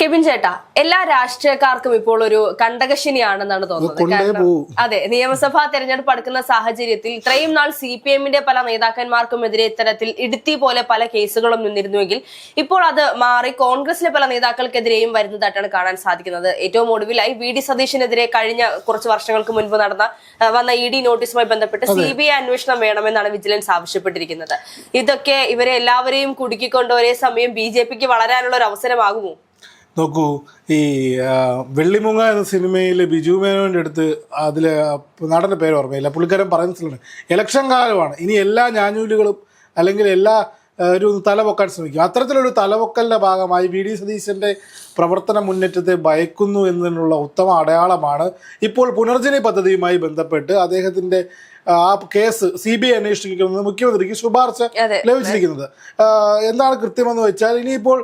Kevin ചേട്ടാ എല്ലാ രാഷ്ട്രീയക്കാർക്കും ഇപ്പോൾ ഒരു കണ്ടകശിനിയാണെന്നാണ് തോന്നുന്നത്. അതെ നിയമസഭാ തെരഞ്ഞെടുപ്പ് അടുക്കുന്ന സാഹചര്യത്തിൽ ഇത്രയും നാൾ സി പി എമ്മിന്റെ പല നേതാക്കന്മാർക്കുമെതിരെ ഇത്തരത്തിൽ ഇടുത്തി പോലെ പല കേസുകളും നിന്നിരുന്നുവെങ്കിൽ ഇപ്പോൾ അത് മാറി കോൺഗ്രസിലെ പല നേതാക്കൾക്കെതിരെയും വരുന്നതായിട്ടാണ് കാണാൻ സാധിക്കുന്നത്. ഏറ്റവും ഒടുവിലായി വി ഡി സതീഷിനെതിരെ കഴിഞ്ഞ കുറച്ച് വർഷങ്ങൾക്ക് മുൻപ് നടന്ന വന്ന ഇ ഡി നോട്ടീസുമായി ബന്ധപ്പെട്ട് സി ബി ഐ അന്വേഷണം വേണമെന്നാണ് വിജിലൻസ് ആവശ്യപ്പെട്ടിരിക്കുന്നത്. ഇതൊക്കെ ഇവരെ എല്ലാവരെയും കുടുക്കിക്കൊണ്ട് ഒരേ സമയം ബി ജെ പിക്ക് വളരാനുള്ള ഒരു അവസരമാകുമോ നോക്കൂ ഈ വെള്ളിമുങ്ങ എന്ന സിനിമയിൽ ബിജു മേനോന്റെ അടുത്ത് അതിൽ നടന്റെ പേര് ഓർമ്മയില്ല. പുള്ളിക്കാരൻ പറയുന്ന സ്ഥലമാണ് ഇലക്ഷൻ കാലമാണ്. ഇനി എല്ലാ ഞാഞ്ഞൂലുകളും അല്ലെങ്കിൽ എല്ലാ ഒരു തലപൊക്കാൻ ശ്രമിക്കും. അത്തരത്തിലൊരു തലപൊക്കലിന്റെ ഭാഗമായി വി ഡി സതീശന്റെ പ്രവർത്തന മുന്നേറ്റത്തെ ഭയക്കുന്നു എന്നതിനുള്ള ഉത്തമ അടയാളമാണ് ഇപ്പോൾ പുനർജനി പദ്ധതിയുമായി ബന്ധപ്പെട്ട് അദ്ദേഹത്തിന്റെ ആ കേസ് സി ബി ഐ അന്വേഷിക്കുന്നത് മുഖ്യമന്ത്രിക്ക് ശുപാർശ. ലഭിച്ചിരിക്കുന്നത്. എന്താണ് കൃത്യമെന്ന് വെച്ചാൽ ഇനിയിപ്പോൾ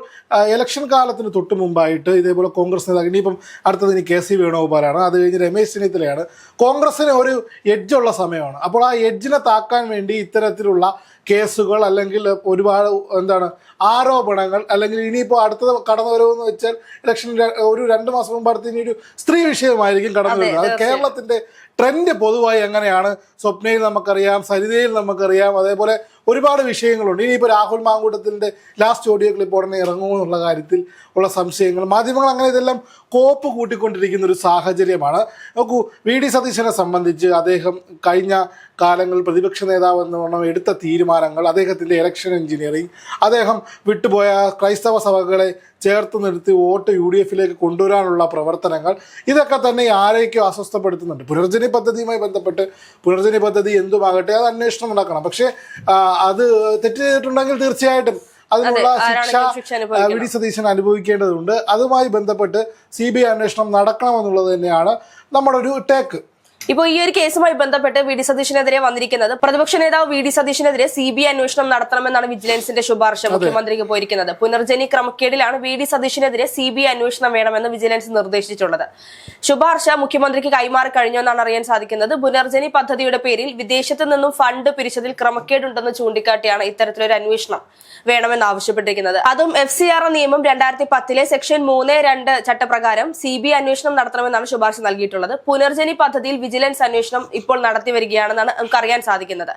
ഇലക്ഷൻ കാലത്തിന് തൊട്ട് മുമ്പായിട്ട് ഇതേപോലെ കോൺഗ്രസ് നേതാക്കൾ ഇനിയിപ്പം അടുത്തത് ഇനി കെ സി വേണുഗോപാലാണ്. അത് കഴിഞ്ഞ് രമേശ് ചെന്നിത്തലയാണ്. കോൺഗ്രസിന് ഒരു എഡ്ജുള്ള സമയമാണ്. അപ്പോൾ ആ എഡ്ജിനെ താക്കാൻ വേണ്ടി ഇത്തരത്തിലുള്ള കേസുകൾ അല്ലെങ്കിൽ ഒരുപാട് എന്താണ് ആരോപണങ്ങൾ അല്ലെങ്കിൽ ഇനിയിപ്പോൾ അടുത്തത് കടന്നു വരുമെന്ന് വെച്ചാൽ ഇലക്ഷൻ ഒരു രണ്ട് മാസം മുമ്പ് അടുത്ത് ഇനി ഒരു സ്ത്രീ വിഷയമായിരിക്കും കടന്നു വരുന്നത്. അത് കേരളത്തിന്റെ ട്രെൻഡ് പൊതുവായി എങ്ങനെയാണ്? സ്വപ്നയിൽ നമുക്കറിയാം സരിതയിൽ നമുക്കറിയാം അതേപോലെ ഒരുപാട് വിഷയങ്ങളുണ്ട്. ഇനിയിപ്പോൾ രാഹുൽ മാങ്കൂട്ടത്തിന്റെ ലാസ്റ്റ് ഓഡിയോ ക്ലിപ്പ് ഉടനെ ഇറങ്ങുമോ എന്നുള്ള കാര്യത്തിൽ ഉള്ള സംശയങ്ങൾ മാധ്യമങ്ങൾ അങ്ങനെ ഇതെല്ലാം കോപ്പ് കൂട്ടിക്കൊണ്ടിരിക്കുന്ന ഒരു സാഹചര്യമാണ്. നോക്കൂ വി ഡി സതീശനെ സംബന്ധിച്ച് അദ്ദേഹം കഴിഞ്ഞ കാലങ്ങളിൽ പ്രതിപക്ഷ നേതാവ് എന്ന് എടുത്ത തീരുമാനങ്ങൾ അദ്ദേഹത്തിന്റെ ഇലക്ഷൻ എഞ്ചിനീയറിംഗ് അദ്ദേഹം വിട്ടുപോയ ക്രൈസ്തവ സഭകളെ ചേർത്ത് നിർത്തി വോട്ട് യു ഡി എഫിലേക്ക് കൊണ്ടുവരാനുള്ള പ്രവർത്തനങ്ങൾ ഇതൊക്കെ തന്നെ ആരെയൊക്കെ അസ്വസ്ഥപ്പെടുത്തുന്നുണ്ട്. പുനർജനി പദ്ധതിയുമായി ബന്ധപ്പെട്ട് പുനർജനി പദ്ധതി എന്തുമാകട്ടെ അത് അന്വേഷണം നടക്കണം. പക്ഷേ അത് തെറ്റ് ചെയ്തിട്ടുണ്ടെങ്കിൽ തീർച്ചയായിട്ടും അതിനുള്ള ശിക്ഷ. വി ഡി സതീശൻ അനുഭവിക്കേണ്ടതുണ്ട് അതുമായി ബന്ധപ്പെട്ട് സി ബി ഐ അന്വേഷണം നടക്കണമെന്നുള്ളത് തന്നെയാണ് നമ്മുടെ ഒരു ടേക്ക് ഇപ്പോൾ ഈ ഒരു കേസുമായി ബന്ധപ്പെട്ട് വി ഡി സതീഷിനെതിരെ വന്നിരിക്കുന്നത് പ്രതിപക്ഷ നേതാവ് വി ഡി സതീഷിനെതിരെ സി ബി ഐ അന്വേഷണം നടത്തണമെന്നാണ് വിജിലൻസിന്റെ ശുപാർശ മുഖ്യമന്ത്രിക്ക് പോയിരിക്കുന്നത്. പുനർജനി ക്രമക്കേടിലാണ് വി ഡി സതീഷിനെതിരെ സി ബി ഐ അന്വേഷണം വേണമെന്ന് വിജിലൻസ് നിർദ്ദേശിച്ചിട്ടുള്ളത്. ശുപാർശ മുഖ്യമന്ത്രിക്ക് കൈമാറി കഴിഞ്ഞോ എന്നാണ് അറിയാൻ സാധിക്കുന്നത്. പുനർജനി പദ്ധതിയുടെ പേരിൽ വിദേശത്ത് നിന്നും ഫണ്ട് പിരിച്ചതിൽ ക്രമക്കേടുണ്ടെന്ന് ചൂണ്ടിക്കാട്ടിയാണ് ഇത്തരത്തിലൊരു അന്വേഷണം വേണമെന്ന് ആവശ്യപ്പെട്ടിരിക്കുന്നത്. അതും എഫ് സി ആർ നിയമം രണ്ടായിരത്തി പത്തിലെ സെക്ഷൻ മൂന്ന് രണ്ട് ചട്ടപ്രകാരം സി ബി ഐ അന്വേഷണം നടത്തണമെന്നാണ് ശുപാർശ നൽകിയിട്ടുള്ളത്. പുനർജനി പദ്ധതിയിൽ വിജിലൻസ് അന്വേഷണം ഇപ്പോൾ നടത്തി വരികയാണെന്നാണ് നമുക്ക് അറിയാൻ സാധിക്കുന്നത്.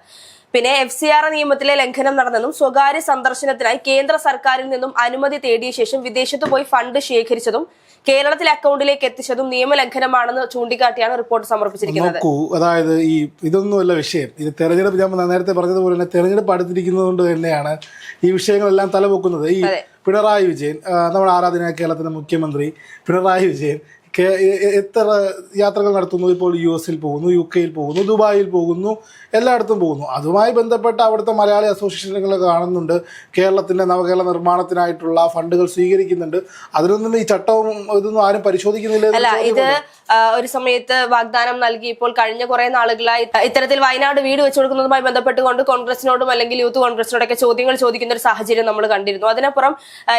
പിന്നെ എഫ് സി ആർ നിയമത്തിലെ ലംഘനം നടന്നെന്നും സ്വകാര്യ സന്ദർശനത്തിനായി കേന്ദ്ര സർക്കാരിൽ നിന്നും അനുമതി തേടിയ ശേഷം വിദേശത്ത് പോയി ഫണ്ട് ശേഖരിച്ചതും കേരളത്തിലെ അക്കൗണ്ടിലേക്ക് എത്തിച്ചതും നിയമലംഘനമാണെന്ന് ചൂണ്ടിക്കാട്ടിയാണ് റിപ്പോർട്ട് സമർപ്പിച്ചിരിക്കുന്നത്. നോക്കൂ അതായത് ഈ ഇതൊന്നുമല്ല വിഷയം. ഇത് തെരഞ്ഞെടുപ്പ് ഞാൻ നേരത്തെ പറഞ്ഞതുപോലെ തന്നെ തെരഞ്ഞെടുപ്പ് അടുത്തിരിക്കുന്നത് കൊണ്ട് തന്നെയാണ് ഈ വിഷയങ്ങളെല്ലാം തലപൊക്കുന്നത്. ഈ പിണറായി വിജയൻ നമ്മുടെ ആരാധന കേരളത്തിന്റെ മുഖ്യമന്ത്രി പിണറായി വിജയൻ എത്ര യാത്രകൾ നടത്തുന്നു? ഇപ്പോൾ യു എസിൽ പോകുന്നു യു കെയിൽ പോകുന്നു ദുബായിൽ പോകുന്നു എല്ലായിടത്തും പോകുന്നു. അതുമായി ബന്ധപ്പെട്ട അവിടുത്തെ മലയാളി അസോസിയേഷനുകൾ കാണുന്നുണ്ട്. കേരളത്തിന്റെ നവകേരള നിർമ്മാണത്തിനായിട്ടുള്ള ഫണ്ടുകൾ സ്വീകരിക്കുന്നുണ്ട്. അതിനൊന്നും ഈ ചട്ടവും ഇതൊന്നും ആരും പരിശോധിക്കുന്നില്ല അല്ല ഇത് ഒരു സമയത്ത് വാഗ്ദാനം നൽകി ഇപ്പോൾ കഴിഞ്ഞ കുറെ നാളുകളായി ഇത്തരത്തിൽ വയനാട് വീട് വെച്ചു കൊടുക്കുന്നതുമായി ബന്ധപ്പെട്ടുകൊണ്ട് കോൺഗ്രസിനോടും അല്ലെങ്കിൽ യൂത്ത് കോൺഗ്രസിനോടൊക്കെ ചോദ്യങ്ങൾ ചോദിക്കുന്ന ഒരു സാഹചര്യം നമ്മൾ കണ്ടിരുന്നു. അതിനപ്പുറം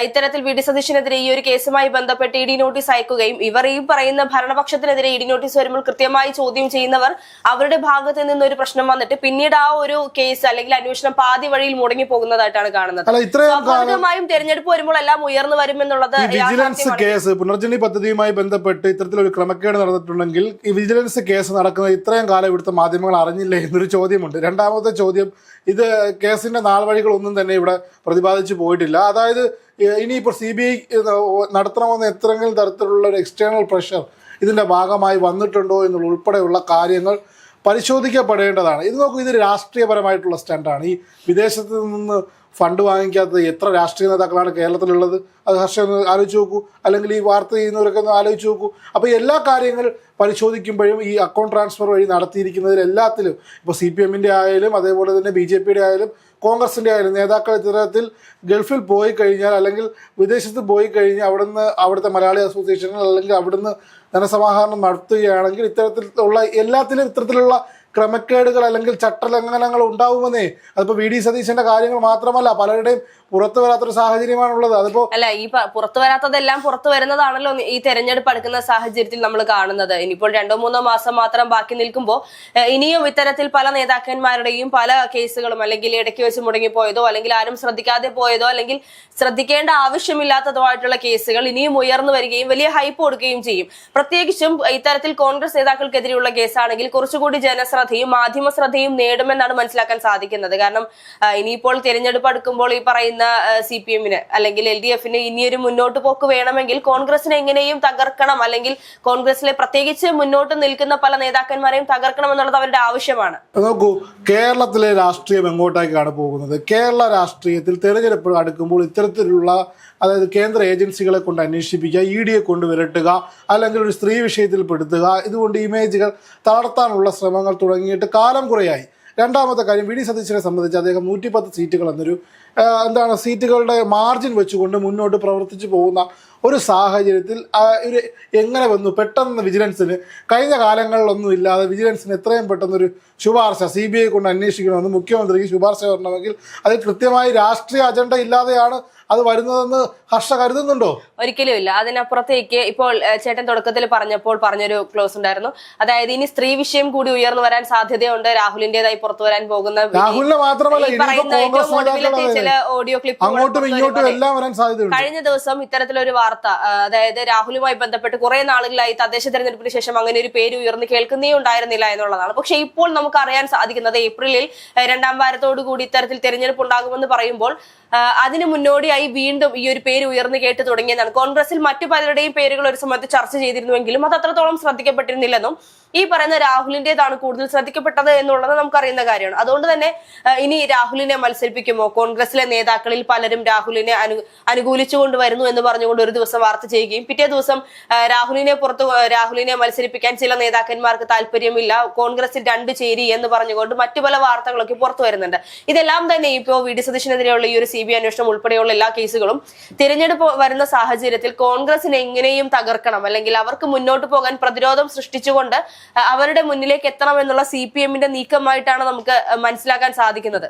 ഇത്തരത്തിൽ വി ഡി സതീശനെതിരെ ഈ ഒരു കേസുമായി ബന്ധപ്പെട്ട് ഇ ഡി നോട്ടീസ് അയക്കുകയും ഇവർ ഈ പറയുന്ന ഭരണപക്ഷത്തിനെതിരെ ഇഡി നോട്ടീസ് വരുമ്പോൾ കൃത്യമായി ചോദ്യം ചെയ്യുന്നവർ അവരുടെ ഭാഗത്ത് നിന്ന് ഒരു പ്രശ്നം വന്നിട്ട് പിന്നീട് ആ ഒരു കേസ് അല്ലെങ്കിൽ അന്വേഷണം പാതി വഴിയിൽ മുടങ്ങി പോകുന്നതായിട്ടാണ് കാണുന്നത്. സ്വാഭാവികമായും തെരഞ്ഞെടുപ്പ് വരുമ്പോൾ എല്ലാം ഉയർന്നു വരുമെന്നുള്ളത് വിജിലൻസ് കേസ് പുനർജനി പദ്ധതിയുമായി ബന്ധപ്പെട്ട് ഇത്തരത്തിലൊരു ക്രമക്കേട് നടന്നിട്ടുണ്ടെങ്കിൽ ഈ വിജിലൻസ് കേസ് നടക്കുന്നത് ഇത്രയും കാലം ഇവിടുത്തെ മാധ്യമങ്ങൾ അറിഞ്ഞില്ലേ എന്നൊരു ചോദ്യമുണ്ട്. രണ്ടാമത്തെ ചോദ്യം ഇത് കേസിന്റെ നാൾവഴികളൊന്നും തന്നെ ഇവിടെ പ്രതിപാദിച്ചു പോയിട്ടില്ല. അതായത് ഇനിയിപ്പോൾ സി ബി ഐ നടത്തണമെന്ന് എത്രയെങ്കിലും തരത്തിലുള്ള ഒരു എക്സ്റ്റേണൽ പ്രഷർ ഇതിന്റെ ഭാഗമായി വന്നിട്ടുണ്ടോ എന്നുള്ള ഉൾപ്പെടെയുള്ള കാര്യങ്ങൾ പരിശോധിക്കപ്പെടേണ്ടതാണ്. ഇത് നോക്കൂ ഇത് രാഷ്ട്രീയപരമായിട്ടുള്ള സ്റ്റാൻഡാണ് ഈ വിദേശത്ത് നിന്ന് ഫണ്ട് വാങ്ങിക്കാത്തത് എത്ര രാഷ്ട്രീയ നേതാക്കളാണ് കേരളത്തിലുള്ളത്? അത് ഹർഷം ഒന്ന് ആലോചിച്ച് നോക്കൂ. അല്ലെങ്കിൽ ഈ വാർത്ത ചെയ്യുന്നവരൊക്കെ ഒന്ന് ആലോചിച്ച് നോക്കൂ. അപ്പോൾ എല്ലാ കാര്യങ്ങൾ പരിശോധിക്കുമ്പോഴും ഈ അക്കൗണ്ട് ട്രാൻസ്ഫർ വഴി നടത്തിയിരിക്കുന്നതിൽ എല്ലാത്തിലും ഇപ്പോൾ സി പി എമ്മിന്റെ ആയാലും അതേപോലെ തന്നെ ബി ജെ പിയുടെ ആയാലും കോൺഗ്രസിന്റെ ആയാലും നേതാക്കൾ ഇത്തരത്തിൽ ഗൾഫിൽ പോയി കഴിഞ്ഞാൽ അല്ലെങ്കിൽ വിദേശത്ത് പോയി കഴിഞ്ഞാൽ അവിടുന്ന് അവിടുത്തെ മലയാളി അസോസിയേഷനുകൾ അല്ലെങ്കിൽ അവിടുന്ന് ധനസമാഹരണം നടത്തുകയാണെങ്കിൽ ഇത്തരത്തിലുള്ള എല്ലാത്തിലും ഇത്തരത്തിലുള്ള ക്രമക്കേടുകൾ അല്ലെങ്കിൽ ചട്ടലംഘനങ്ങൾ ഉണ്ടാവുമെന്നേ. അതിപ്പോൾ വി ഡി സതീശന്റെ കാര്യങ്ങൾ മാത്രമല്ല പലരുടെയും പുറത്തു വരാത്തൊരു സാഹചര്യമാണുള്ളത്. അതിപ്പോ അല്ല ഈ പുറത്തു വരാത്തതെല്ലാം പുറത്തു വരുന്നതാണല്ലോ ഈ തെരഞ്ഞെടുപ്പ് അടുക്കുന്ന സാഹചര്യത്തിൽ നമ്മൾ കാണുന്നത്. ഇനിയിപ്പോൾ രണ്ടോ മൂന്നോ മാസം മാത്രം ബാക്കി നിൽക്കുമ്പോൾ ഇനിയും ഇത്തരത്തിൽ പല നേതാക്കന്മാരുടെയും പല കേസുകളും അല്ലെങ്കിൽ ഇടയ്ക്ക് വെച്ച് മുടങ്ങിപ്പോയതോ അല്ലെങ്കിൽ ആരും ശ്രദ്ധിക്കാതെ പോയതോ അല്ലെങ്കിൽ ശ്രദ്ധിക്കേണ്ട ആവശ്യമില്ലാത്തതോ ആയിട്ടുള്ള കേസുകൾ ഇനിയും ഉയർന്നു വരികയും വലിയ ഹൈപ്പ് കൊടുക്കുകയും ചെയ്യും. പ്രത്യേകിച്ചും ഇത്തരത്തിൽ കോൺഗ്രസ് നേതാക്കൾക്കെതിരെയുള്ള കേസാണെങ്കിൽ കുറച്ചുകൂടി ജനശ്രദ്ധയും മാധ്യമ ശ്രദ്ധയും നേടുമെന്നാണ് മനസ്സിലാക്കാൻ സാധിക്കുന്നത്. കാരണം ഇനിയിപ്പോൾ തിരഞ്ഞെടുപ്പ് അടുക്കുമ്പോൾ ഈ പറയുന്ന സി പി എമ്മിന് അല്ലെങ്കിൽ എൽ ഡി എഫിന് ഇനിയൊരു മുന്നോട്ട് പോക്ക് വേണമെങ്കിൽ കോൺഗ്രസിനെ എങ്ങനെയും തകർക്കണം. അല്ലെങ്കിൽ കോൺഗ്രസിലെ പ്രത്യേകിച്ച് മുന്നോട്ട് നിൽക്കുന്ന പല നേതാക്കന്മാരെയും തകർക്കണം എന്നുള്ളത് അവരുടെ ആവശ്യമാണ്. നോക്കൂ കേരളത്തിലെ രാഷ്ട്രീയം എങ്ങോട്ടേക്കാണ് പോകുന്നത്? കേരള രാഷ്ട്രീയത്തിൽ തെരഞ്ഞെടുപ്പ് അടുക്കുമ്പോൾ ഇത്തരത്തിലുള്ള അതായത് കേന്ദ്ര ഏജൻസികളെ കൊണ്ട് അന്വേഷിപ്പിക്കുക ഇ ഡിയെ കൊണ്ട് വിരട്ടുക അല്ലെങ്കിൽ ഒരു സ്ത്രീ വിഷയത്തിൽ പെടുത്തുക ഇതുകൊണ്ട് ഇമേജുകൾ തളർത്താനുള്ള ശ്രമങ്ങൾ തുടങ്ങിയിട്ട് കാലം കുറയായി. രണ്ടാമത്തെ കാര്യം വി ഡി സതീശനെ സംബന്ധിച്ച് അദ്ദേഹം നൂറ്റിപ്പത്ത് സീറ്റുകൾ എന്നൊരു എന്താണ് സീറ്റുകളുടെ മാർജിൻ വെച്ചുകൊണ്ട് മുന്നോട്ട് പ്രവർത്തിച്ചു പോകുന്ന ഒരു സാഹചര്യത്തിൽ ഒരു എങ്ങനെ വന്നു? പെട്ടെന്ന് വിജിലൻസിന് കഴിഞ്ഞ കാലങ്ങളിലൊന്നും ഇല്ലാതെ വിജിലൻസിന് എത്രയും പെട്ടെന്നൊരു ശുപാർശ സി ബി ഐ കൊണ്ട് അന്വേഷിക്കണമെന്ന് മുഖ്യമന്ത്രിക്ക് ശുപാർശ വരണമെങ്കിൽ അതിൽ കൃത്യമായി രാഷ്ട്രീയ അജണ്ട ഇല്ലാതെയാണ് അത് വരുന്നതെന്ന് ഹർഷ കരുതുന്നുണ്ടോ? ഒരിക്കലും ഇല്ല. അതിനപ്പുറത്തേക്ക് ഇപ്പോൾ ചേട്ടൻ തുടക്കത്തിൽ പറഞ്ഞപ്പോൾ പറഞ്ഞൊരു ക്ലോസ് ഉണ്ടായിരുന്നു. അതായത് ഇനി സ്ത്രീ വിഷയം കൂടി ഉയർന്നു വരാൻ സാധ്യതയുണ്ട്. രാഹുലിന്റേതായി പുറത്തു വരാൻ പോകുന്ന രാഹുലിനെ മാത്രമല്ല ചില ഓഡിയോ ക്ലിപ്പ് അങ്ങോട്ടും ഇങ്ങോട്ടും എല്ലാം വരാൻ സാധ്യതയുണ്ട്. കഴിഞ്ഞ ദിവസം ഇത്തരത്തിലൊരു വാർത്ത അതായത് രാഹുലുമായി ബന്ധപ്പെട്ട് കുറെ നാളുകളായി തദ്ദേശ തെരഞ്ഞെടുപ്പിന് ശേഷം അങ്ങനെ ഒരു പേര് ഉയർന്നു കേൾക്കുന്നേ ഉണ്ടായിരുന്നില്ല എന്നുള്ളതാണ്. പക്ഷെ ഇപ്പോൾ നമുക്ക് അറിയാൻ സാധിക്കുന്നത് ഏപ്രിലിൽ രണ്ടാം വാരത്തോടു കൂടി ഇത്തരത്തിൽ തെരഞ്ഞെടുപ്പ് ഉണ്ടാകുമെന്ന് പറയുമ്പോൾ അതിന് മുന്നോടിയായി വീണ്ടും ഈ ഒരു പേര് ഉയർന്നു കേട്ട് തുടങ്ങിയതാണ്. കോൺഗ്രസിൽ മറ്റു പലരുടെയും പേരുകൾ ഒരു സമയത്ത് ചർച്ച ചെയ്തിരുന്നുവെങ്കിലും അത് അത്രത്തോളം ശ്രദ്ധിക്കപ്പെട്ടിരുന്നില്ലെന്നും ഈ പറയുന്ന രാഹുലിന്റേതാണ് കൂടുതൽ ശ്രദ്ധിക്കപ്പെട്ടത് എന്നുള്ളത് നമുക്കറിയുന്ന കാര്യമാണ്. അതുകൊണ്ട് തന്നെ ഇനി രാഹുലിനെ മത്സരിപ്പിക്കുമോ? കോൺഗ്രസിലെ നേതാക്കളിൽ പലരും രാഹുലിനെ അനു അനുകൂലിച്ചുകൊണ്ട് വരുന്നു എന്ന് പറഞ്ഞുകൊണ്ട് ഒരു ദിവസം വാർത്ത ചെയ്യുകയും പിറ്റേ ദിവസം രാഹുലിനെ പുറത്ത് രാഹുലിനെ മത്സരിപ്പിക്കാൻ ചില നേതാക്കന്മാർക്ക് താല്പര്യമില്ല. കോൺഗ്രസിൽ രണ്ട് ചേരി എന്ന് പറഞ്ഞുകൊണ്ട് മറ്റു പല വാർത്തകളൊക്കെ പുറത്തു വരുന്നുണ്ട്. ഇതെല്ലാം തന്നെ ഇപ്പോൾ വി ഡി സതീശനെതിരെയുള്ള ഈ ഒരു സി ബി അന്വേഷണം ഉൾപ്പെടെയുള്ള എല്ലാ കേസുകളും തിരഞ്ഞെടുപ്പ് വരുന്ന സാഹചര്യത്തിൽ കോൺഗ്രസിനെ എങ്ങനെയും തകർക്കണം. അല്ലെങ്കിൽ അവർക്ക് മുന്നോട്ട് പോകാൻ പ്രതിരോധം സൃഷ്ടിച്ചുകൊണ്ട് അവരുടെ മുന്നിലേക്ക് എത്തണം എന്നുള്ള സി പി എമ്മിന്റെ നീക്കമായിട്ടാണ് നമുക്ക് മനസ്സിലാക്കാൻ സാധിക്കുന്നത്.